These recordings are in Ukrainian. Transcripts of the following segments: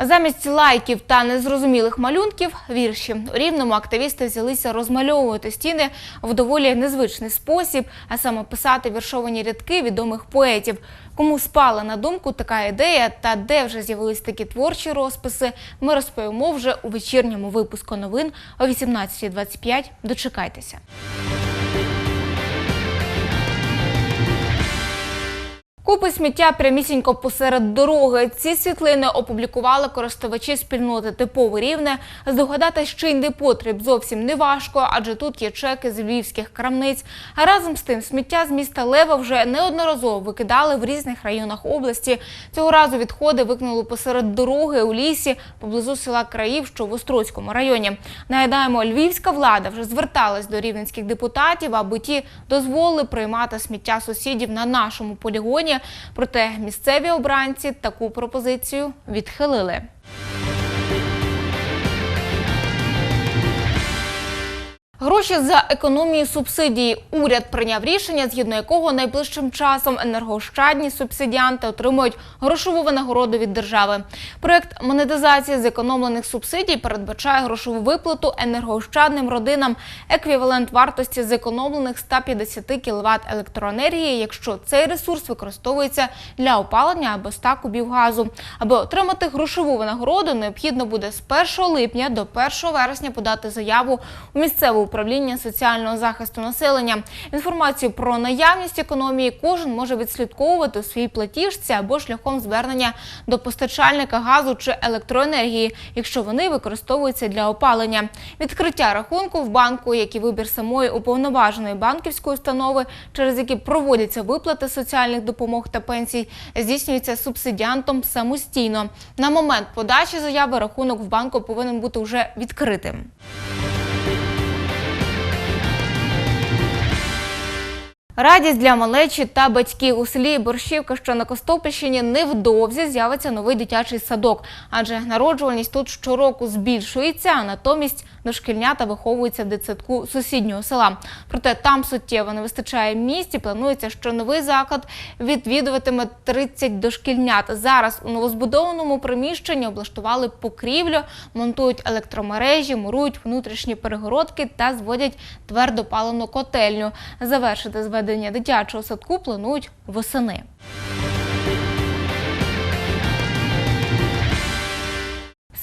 Замість лайків та незрозумілих малюнків вірші у рівному активісти взялися розмальовувати стіни в доволі незвичний спосіб, а саме писати віршовані рядки відомих поетів. Кому спала на думку така ідея та де вже з'явились такі творчі розписи, ми розповімо вже у вечірньому випуску новин о 18.25. Дочекайтеся. Купи сміття прямісінько посеред дороги. Ці світлини опублікували користувачі спільноти типове рівне. Здогадатись, що й непотріб зовсім не важко, адже тут є чеки з львівських крамниць. А разом з тим сміття з міста Лева вже неодноразово викидали в різних районах області. Цього разу відходи викинули посеред дороги у лісі поблизу села Країв, що в Острозькому районі. Нагадаємо, львівська влада вже зверталась до рівненських депутатів, аби ті дозволили приймати сміття сусідів на нашому полігоні. Проте місцеві обранці таку пропозицію відхилили. Гроші за економію субсидії. Уряд прийняв рішення, згідно якого найближчим часом енергоощадні субсидіанти отримують грошову винагороду від держави. Проект монетизації зекономлених субсидій передбачає грошову виплату енергоощадним родинам еквівалент вартості зекономлених 150 кВт електроенергії, якщо цей ресурс використовується для опалення або 100 кубів газу. Аби отримати грошову винагороду, необхідно буде з 1 липня до 1 вересня подати заяву у місцеву управління соціального захисту населення. Інформацію про наявність економії кожен може відслідковувати у своїй платіжці або шляхом звернення до постачальника газу чи електроенергії, якщо вони використовуються для опалення. Відкриття рахунку в банку, як і вибір самої уповноваженої банківської установи, через які проводяться виплати соціальних допомог та пенсій, здійснюється субсидіантом самостійно. На момент подачі заяви рахунок в банку повинен бути вже відкритим. Радість для малечі та батьків у селі Борщівка, що на Костопільщині, невдовзі з'явиться новий дитячий садок, адже народжувальність тут щороку збільшується, а натомість дошкільнята виховуються в дитсадку сусіднього села. Проте там суттєво не вистачає місць і планується, що новий заклад відвідуватиме 30 дошкільнят. Зараз у новозбудованому приміщенні облаштували покрівлю, монтують електромережі, мурують внутрішні перегородки та зводять твердопалену котельню. Завершити зведення дитячого садку планують восени.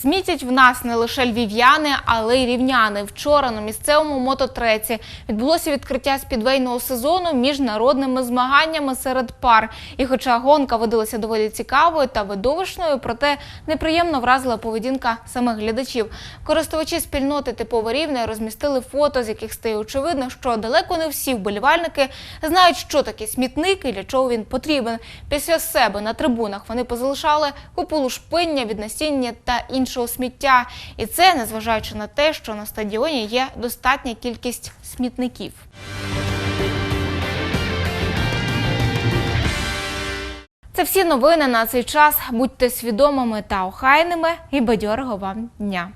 Смітять в нас не лише львів'яни, але й рівняни. Вчора на місцевому мототреці відбулося відкриття спідвейного сезону міжнародними змаганнями серед пар. І хоча гонка видалася доволі цікавою та видовищною, проте неприємно вразила поведінка самих глядачів. Користувачі спільноти типове рівне розмістили фото, з яких стає очевидно, що далеко не всі вболівальники знають, що таке смітник і для чого він потрібен. Після себе на трибунах вони позалишали купу лушпиння від насіння та іншого сміття. І це незважаючи на те, що на стадіоні є достатня кількість смітників. Це всі новини на цей час. Будьте свідомими та охайними і бадьорого вам дня.